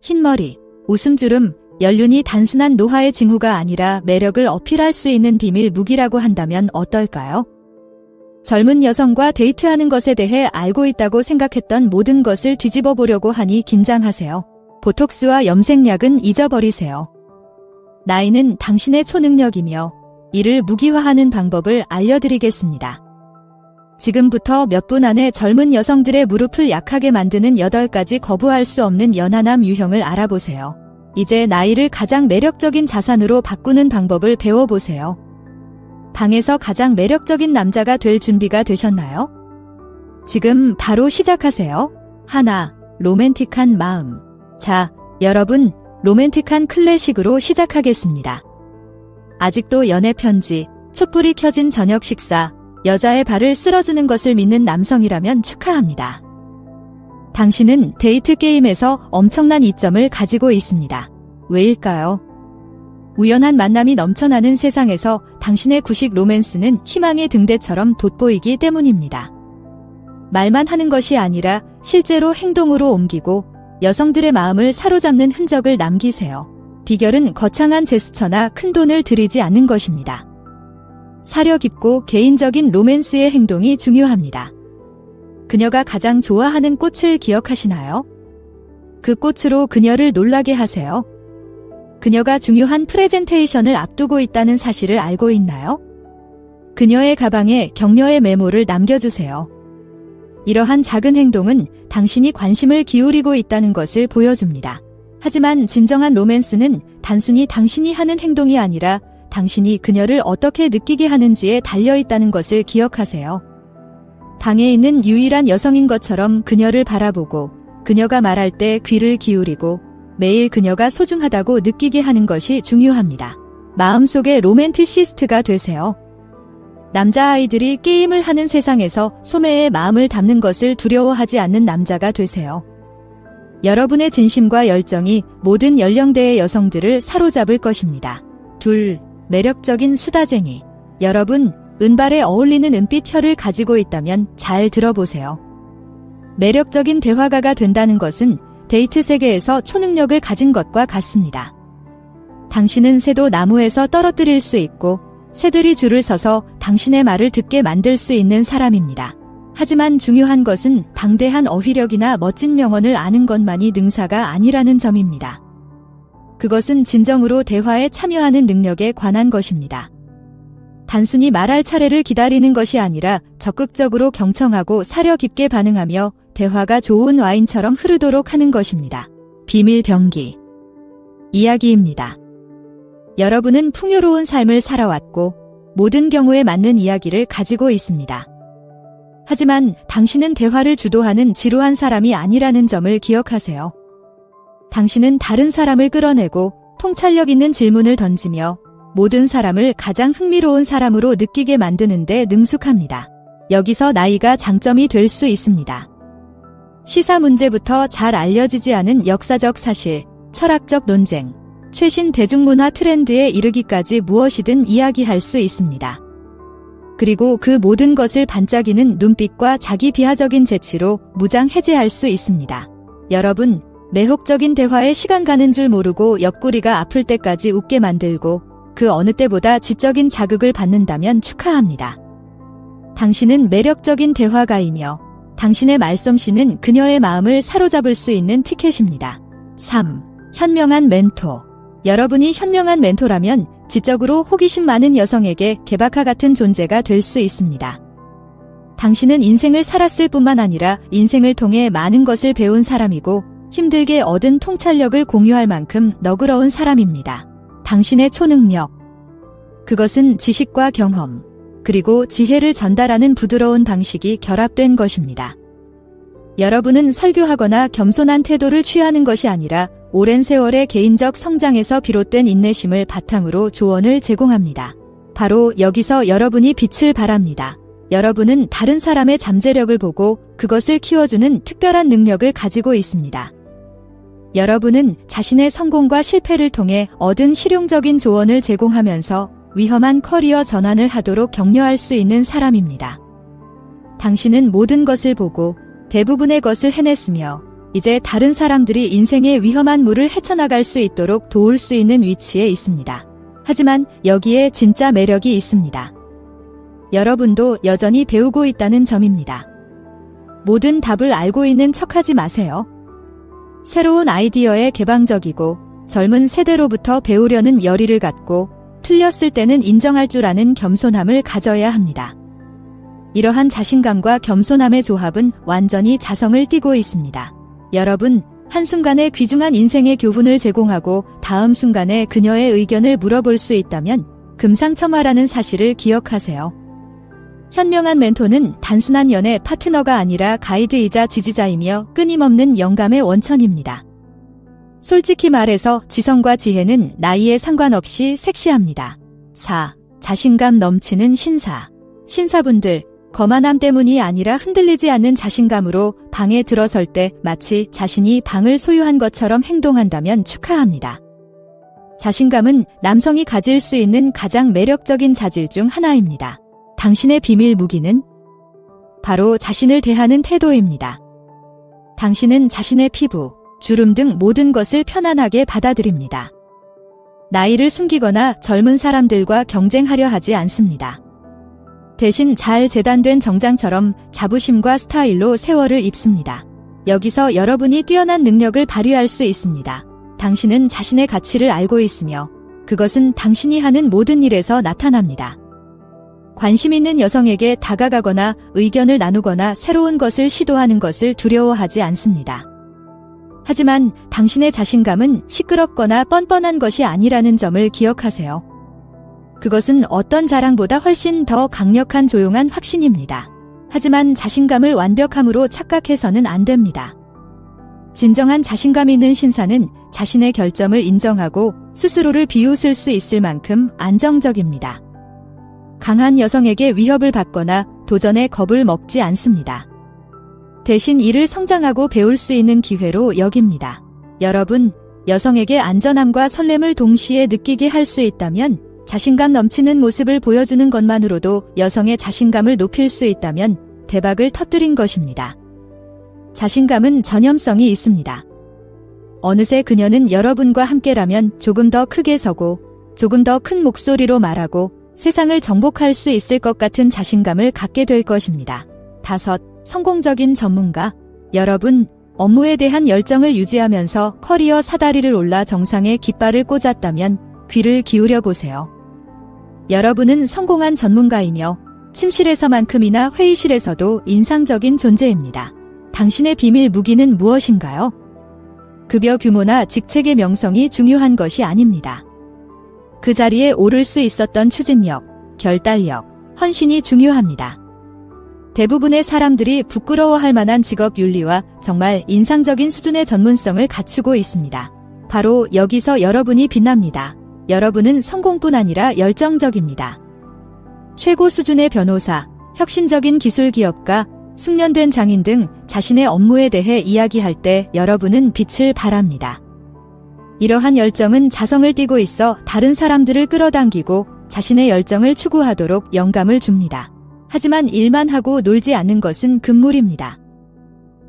흰머리, 웃음주름, 연륜이 단순한 노화의 징후가 아니라 매력을 어필할 수 있는 비밀 무기라고 한다면 어떨까요? 젊은 여성과 데이트하는 것에 대해 알고 있다고 생각했던 모든 것을 뒤집어 보려고 하니 긴장하세요. 보톡스와 염색약은 잊어버리세요. 나이는 당신의 초능력이며 이를 무기화하는 방법을 알려드리겠습니다. 지금부터 몇 분 안에 젊은 여성들의 무릎을 약하게 만드는 8가지 거부할 수 없는 연하남 유형을 알아보세요. 이제 나이를 가장 매력적인 자산으로 바꾸는 방법을 배워보세요. 방에서 가장 매력적인 남자가 될 준비가 되셨나요? 지금 바로 시작하세요. 하나, 로맨틱한 마음. 자, 여러분, 로맨틱한 클래식으로 시작하겠습니다. 아직도 연애 편지, 촛불이 켜진 저녁 식사, 여자의 발을 쓸어주는 것을 믿는 남성이라면 축하합니다. 당신은 데이트 게임에서 엄청난 이점을 가지고 있습니다. 왜일까요? 우연한 만남이 넘쳐나는 세상에서 당신의 구식 로맨스는 희망의 등대처럼 돋보이기 때문입니다. 말만 하는 것이 아니라 실제로 행동으로 옮기고 여성들의 마음을 사로잡는 흔적을 남기세요. 비결은 거창한 제스처나 큰 돈을 들이지 않는 것입니다. 사려 깊고 개인적인 로맨스의 행동이 중요합니다. 그녀가 가장 좋아하는 꽃을 기억하시나요? 그 꽃으로 그녀를 놀라게 하세요. 그녀가 중요한 프레젠테이션을 앞두고 있다는 사실을 알고 있나요? 그녀의 가방에 격려의 메모를 남겨주세요. 이러한 작은 행동은 당신이 관심을 기울이고 있다는 것을 보여줍니다. 하지만 진정한 로맨스는 단순히 당신이 하는 행동이 아니라 당신이 그녀를 어떻게 느끼게 하는지에 달려 있다는 것을 기억하세요. 방에 있는 유일한 여성인 것처럼 그녀를 바라보고 그녀가 말할 때 귀를 기울이고 매일 그녀가 소중하다고 느끼게 하는 것이 중요합니다. 마음속에 로맨티시스트가 되세요. 남자아이들이 게임을 하는 세상에서 소매의 마음을 담는 것을 두려워하지 않는 남자가 되세요. 여러분의 진심과 열정이 모든 연령대의 여성들을 사로잡을 것입니다. 둘, 매력적인 수다쟁이. 여러분, 은발에 어울리는 은빛 혀를 가지고 있다면 잘 들어보세요. 매력적인 대화가가 된다는 것은 데이트 세계에서 초능력을 가진 것과 같습니다. 당신은 새도 나무에서 떨어뜨릴 수 있고 새들이 줄을 서서 당신의 말을 듣게 만들 수 있는 사람입니다. 하지만 중요한 것은 방대한 어휘력이나 멋진 명언을 아는 것만이 능사가 아니라는 점입니다. 그것은 진정으로 대화에 참여하는 능력에 관한 것입니다. 단순히 말할 차례를 기다리는 것이 아니라 적극적으로 경청하고 사려 깊게 반응하며 대화가 좋은 와인처럼 흐르도록 하는 것입니다. 비밀 병기. 이야기입니다. 여러분은 풍요로운 삶을 살아왔고 모든 경우에 맞는 이야기를 가지고 있습니다. 하지만 당신은 대화를 주도하는 지루한 사람이 아니라는 점을 기억하세요. 당신은 다른 사람을 끌어내고 통찰력 있는 질문을 던지며 모든 사람을 가장 흥미로운 사람으로 느끼게 만드는데 능숙합니다. 여기서 나이가 장점이 될 수 있습니다. 시사 문제부터 잘 알려지지 않은 역사적 사실, 철학적 논쟁, 최신 대중문화 트렌드에 이르기까지 무엇이든 이야기할 수 있습니다. 그리고 그 모든 것을 반짝이는 눈빛과 자기 비하적인 재치로 무장 해제할 수 있습니다. 여러분, 매혹적인 대화에 시간 가는 줄 모르고 옆구리가 아플 때까지 웃게 만들고 그 어느 때보다 지적인 자극을 받는다면 축하합니다. 당신은 매력적인 대화가이며 당신의 말솜씨는 그녀의 마음을 사로잡을 수 있는 티켓입니다. 3. 현명한 멘토. 여러분이 현명한 멘토라면 지적으로 호기심 많은 여성에게 개박화 같은 존재가 될 수 있습니다. 당신은 인생을 살았을 뿐만 아니라 인생을 통해 많은 것을 배운 사람이고 힘들게 얻은 통찰력을 공유할 만큼 너그러운 사람입니다. 당신의 초능력. 그것은 지식과 경험, 그리고 지혜를 전달하는 부드러운 방식이 결합된 것입니다. 여러분은 설교하거나 겸손한 태도를 취하는 것이 아니라 오랜 세월의 개인적 성장에서 비롯된 인내심을 바탕으로 조언을 제공합니다. 바로 여기서 여러분이 빛을 발합니다. 여러분은 다른 사람의 잠재력을 보고 그것을 키워주는 특별한 능력을 가지고 있습니다. 여러분은 자신의 성공과 실패를 통해 얻은 실용적인 조언을 제공하면서 위험한 커리어 전환을 하도록 격려할 수 있는 사람입니다. 당신은 모든 것을 보고 대부분의 것을 해냈으며 이제 다른 사람들이 인생의 위험한 물을 헤쳐나갈 수 있도록 도울 수 있는 위치에 있습니다. 하지만 여기에 진짜 매력이 있습니다. 여러분도 여전히 배우고 있다는 점입니다. 모든 답을 알고 있는 척하지 마세요. 새로운 아이디어에 개방적이고 젊은 세대로부터 배우려는 열의를 갖고 틀렸을 때는 인정할 줄 아는 겸손함을 가져야 합니다. 이러한 자신감과 겸손함의 조합은 완전히 자성을 띠고 있습니다. 여러분, 한순간에 귀중한 인생의 교훈을 제공하고 다음 순간에 그녀의 의견을 물어볼 수 있다면 금상첨화라는 사실을 기억하세요. 현명한 멘토는 단순한 연애 파트너가 아니라 가이드이자 지지자이며 끊임없는 영감의 원천입니다. 솔직히 말해서 지성과 지혜는 나이에 상관없이 섹시합니다. 4. 자신감 넘치는 신사. 신사분들, 거만함 때문이 아니라 흔들리지 않는 자신감으로 방에 들어설 때 마치 자신이 방을 소유한 것처럼 행동한다면 축하합니다. 자신감은 남성이 가질 수 있는 가장 매력적인 자질 중 하나입니다. 당신의 비밀 무기는 바로 자신을 대하는 태도입니다. 당신은 자신의 피부, 주름 등 모든 것을 편안하게 받아들입니다. 나이를 숨기거나 젊은 사람들과 경쟁하려 하지 않습니다. 대신 잘 재단된 정장처럼 자부심과 스타일로 세월을 입습니다. 여기서 여러분이 뛰어난 능력을 발휘할 수 있습니다. 당신은 자신의 가치를 알고 있으며 그것은 당신이 하는 모든 일에서 나타납니다. 관심 있는 여성에게 다가가거나 의견을 나누거나 새로운 것을 시도하는 것을 두려워하지 않습니다. 하지만 당신의 자신감은 시끄럽거나 뻔뻔한 것이 아니라는 점을 기억하세요. 그것은 어떤 자랑보다 훨씬 더 강력한 조용한 확신입니다. 하지만 자신감을 완벽함으로 착각해서는 안 됩니다. 진정한 자신감 있는 신사는 자신의 결점을 인정하고 스스로를 비웃을 수 있을 만큼 안정적입니다. 강한 여성에게 위협을 받거나 도전에 겁을 먹지 않습니다. 대신 이를 성장하고 배울 수 있는 기회로 여깁니다. 여러분, 여성에게 안전함과 설렘을 동시에 느끼게 할 수 있다면 자신감 넘치는 모습을 보여주는 것만으로도 여성의 자신감을 높일 수 있다면 대박을 터뜨린 것입니다. 자신감은 전염성이 있습니다. 어느새 그녀는 여러분과 함께라면 조금 더 크게 서고 조금 더 큰 목소리로 말하고 세상을 정복할 수 있을 것 같은 자신감을 갖게 될 것입니다. 다섯, 성공적인 전문가. 여러분, 업무에 대한 열정을 유지하면서 커리어 사다리를 올라 정상에 깃발을 꽂았다면 귀를 기울여 보세요. 여러분은 성공한 전문가이며 침실에서만큼이나 회의실에서도 인상적인 존재입니다. 당신의 비밀 무기는 무엇인가요? 급여 규모나 직책의 명성이 중요한 것이 아닙니다. 그 자리에 오를 수 있었던 추진력, 결단력, 헌신이 중요합니다. 대부분의 사람들이 부끄러워할 만한 직업 윤리와 정말 인상적인 수준의 전문성을 갖추고 있습니다. 바로 여기서 여러분이 빛납니다. 여러분은 성공뿐 아니라 열정적입니다. 최고 수준의 변호사, 혁신적인 기술 기업가, 숙련된 장인 등 자신의 업무에 대해 이야기할 때 여러분은 빛을 발합니다. 이러한 열정은 자성을 띠고 있어 다른 사람들을 끌어당기고 자신의 열정을 추구하도록 영감을 줍니다. 하지만 일만 하고 놀지 않는 것은 금물입니다.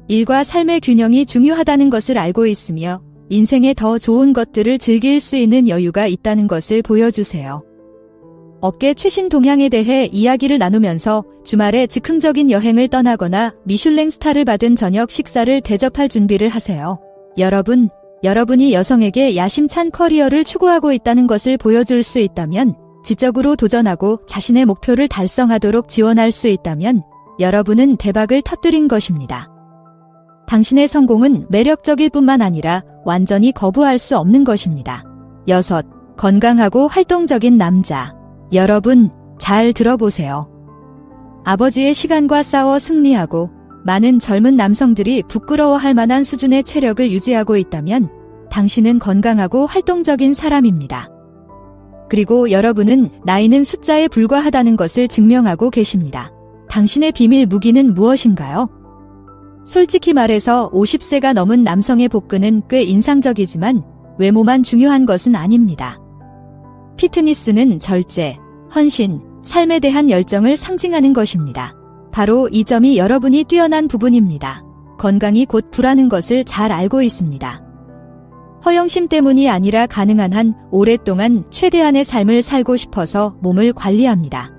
일과 삶의 균형이 중요하다는 것을 알고 있으며 인생에 더 좋은 것들을 즐길 수 있는 여유가 있다는 것을 보여주세요. 업계 최신 동향에 대해 이야기를 나누면서 주말에 즉흥적인 여행을 떠나거나 미슐랭 스타를 받은 저녁 식사를 대접할 준비를 하세요. 여러분, 여러분이 여성에게 야심찬 커리어를 추구하고 있다는 것을 보여줄 수 있다면, 지적으로 도전하고 자신의 목표를 달성하도록 지원할 수 있다면, 여러분은 대박을 터뜨린 것입니다. 당신의 성공은 매력적일 뿐만 아니라 완전히 거부할 수 없는 것입니다. 여섯, 건강하고 활동적인 남자. 여러분, 잘 들어보세요. 아버지의 시간과 싸워 승리하고 많은 젊은 남성들이 부끄러워할 만한 수준의 체력을 유지하고 있다면 당신은 건강하고 활동적인 사람입니다. 그리고 여러분은 나이는 숫자에 불과하다는 것을 증명하고 계십니다. 당신의 비밀 무기는 무엇인가요? 솔직히 말해서 50세가 넘은 남성의 복근은 꽤 인상적이지만 외모만 중요한 것은 아닙니다. 피트니스는 절제, 헌신, 삶에 대한 열정을 상징하는 것입니다. 바로 이 점이 여러분이 뛰어난 부분입니다. 건강이 곧 불하는 것을 잘 알고 있습니다. 허영심 때문이 아니라 가능한 한 오랫동안 최대한의 삶을 살고 싶어서 몸을 관리합니다.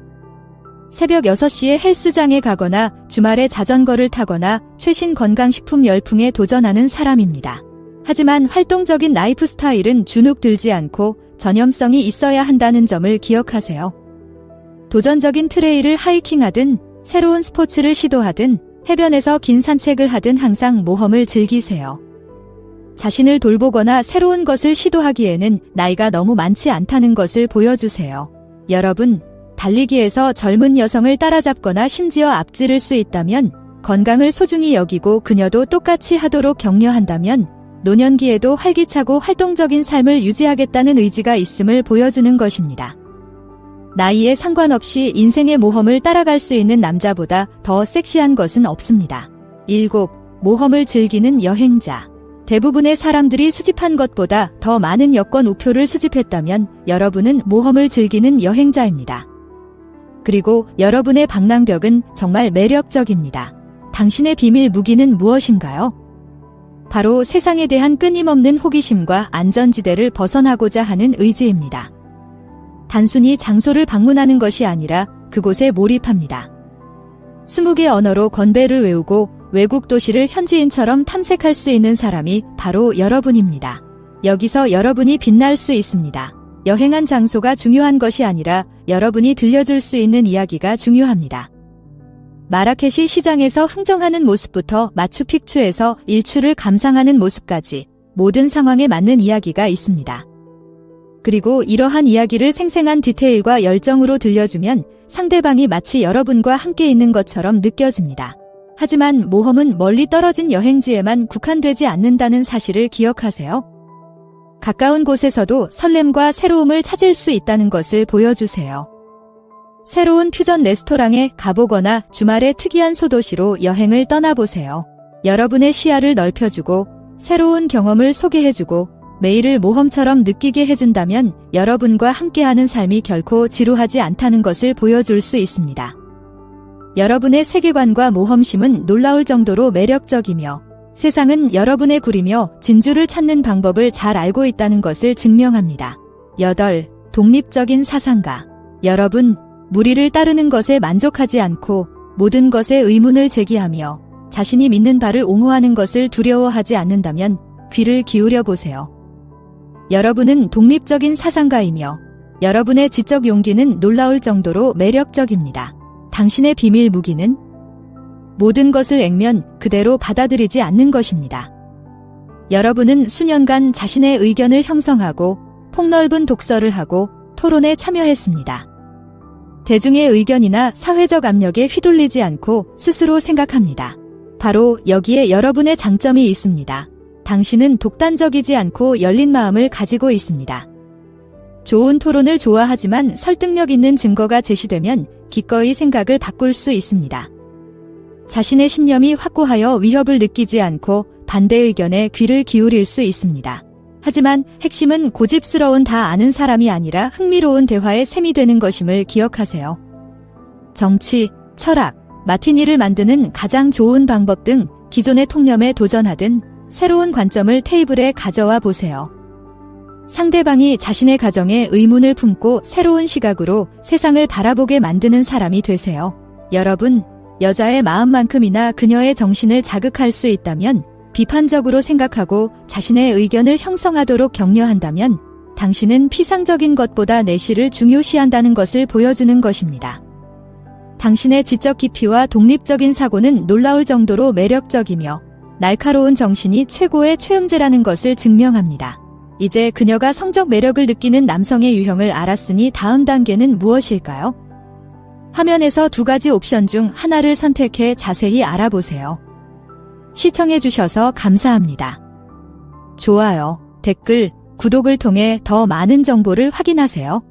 새벽 6시에 헬스장에 가거나 주말에 자전거를 타거나 최신 건강식품 열풍에 도전하는 사람입니다. 하지만 활동적인 라이프 스타일은 주눅 들지 않고 전염성이 있어야 한다는 점을 기억하세요. 도전적인 트레일을 하이킹하든 새로운 스포츠를 시도하든 해변에서 긴 산책을 하든 항상 모험을 즐기세요. 자신을 돌보거나 새로운 것을 시도하기에는 나이가 너무 많지 않다는 것을 보여주세요. 여러분, 달리기에서 젊은 여성을 따라잡거나 심지어 앞지를 수 있다면 건강을 소중히 여기고 그녀도 똑같이 하도록 격려한다면 노년기에도 활기차고 활동적인 삶을 유지하겠다는 의지가 있음을 보여주는 것입니다. 나이에 상관없이 인생의 모험을 따라갈 수 있는 남자보다 더 섹시한 것은 없습니다. 7. 모험을 즐기는 여행자. 대부분의 사람들이 수집한 것보다 더 많은 여권 우표를 수집했다면 여러분은 모험을 즐기는 여행자입니다. 그리고 여러분의 방랑벽은 정말 매력적입니다. 당신의 비밀 무기는 무엇인가요? 바로 세상에 대한 끊임없는 호기심과 안전지대를 벗어나고자 하는 의지입니다. 단순히 장소를 방문하는 것이 아니라 그곳에 몰입합니다. 20개 언어로 건배를 외우고 외국 도시를 현지인처럼 탐색할 수 있는 사람이 바로 여러분입니다. 여기서 여러분이 빛날 수 있습니다. 여행한 장소가 중요한 것이 아니라 여러분이 들려줄 수 있는 이야기가 중요합니다. 마라케시 시장에서 흥정하는 모습부터 마추픽추에서 일출을 감상하는 모습까지 모든 상황에 맞는 이야기가 있습니다. 그리고 이러한 이야기를 생생한 디테일과 열정으로 들려주면 상대방이 마치 여러분과 함께 있는 것처럼 느껴집니다. 하지만 모험은 멀리 떨어진 여행지에만 국한되지 않는다는 사실을 기억하세요. 가까운 곳에서도 설렘과 새로움을 찾을 수 있다는 것을 보여주세요. 새로운 퓨전 레스토랑에 가보거나 주말에 특이한 소도시로 여행을 떠나보세요. 여러분의 시야를 넓혀주고 새로운 경험을 소개해주고 매일을 모험처럼 느끼게 해준다면 여러분과 함께하는 삶이 결코 지루하지 않다는 것을 보여줄 수 있습니다. 여러분의 세계관과 모험심은 놀라울 정도로 매력적이며 세상은 여러분의 굴이며 진주를 찾는 방법을 잘 알고 있다는 것을 증명합니다. 8. 독립적인 사상가. 여러분, 무리를 따르는 것에 만족하지 않고 모든 것에 의문을 제기하며 자신이 믿는 바를 옹호하는 것을 두려워하지 않는다면 귀를 기울여 보세요. 여러분은 독립적인 사상가이며 여러분의 지적 용기는 놀라울 정도로 매력적입니다. 당신의 비밀 무기는 모든 것을 액면 그대로 받아들이지 않는 것입니다. 여러분은 수년간 자신의 의견을 형성하고 폭넓은 독서를 하고 토론에 참여했습니다. 대중의 의견이나 사회적 압력에 휘둘리지 않고 스스로 생각합니다. 바로 여기에 여러분의 장점이 있습니다. 당신은 독단적이지 않고 열린 마음을 가지고 있습니다. 좋은 토론을 좋아하지만 설득력 있는 증거가 제시되면 기꺼이 생각을 바꿀 수 있습니다. 자신의 신념이 확고하여 위협을 느끼지 않고 반대 의견에 귀를 기울일 수 있습니다. 하지만 핵심은 고집스러운 다 아는 사람이 아니라 흥미로운 대화의 셈이 되는 것임을 기억하세요. 정치, 철학, 마티니를 만드는 가장 좋은 방법 등 기존의 통념에 도전하든 새로운 관점을 테이블에 가져와 보세요. 상대방이 자신의 가정에 의문을 품고 새로운 시각으로 세상을 바라보게 만드는 사람이 되세요. 여러분, 여자의 마음만큼이나 그녀의 정신을 자극할 수 있다면 비판적으로 생각하고 자신의 의견을 형성하도록 격려한다면 당신은 피상적인 것보다 내실을 중요시한다는 것을 보여주는 것입니다. 당신의 지적 깊이와 독립적인 사고는 놀라울 정도로 매력적이며 날카로운 정신이 최고의 최음제라는 것을 증명합니다. 이제 그녀가 성적 매력을 느끼는 남성의 유형을 알았으니 다음 단계는 무엇일까요? 화면에서 두 가지 옵션 중 하나를 선택해 자세히 알아보세요. 시청해주셔서 감사합니다. 좋아요, 댓글, 구독을 통해 더 많은 정보를 확인하세요.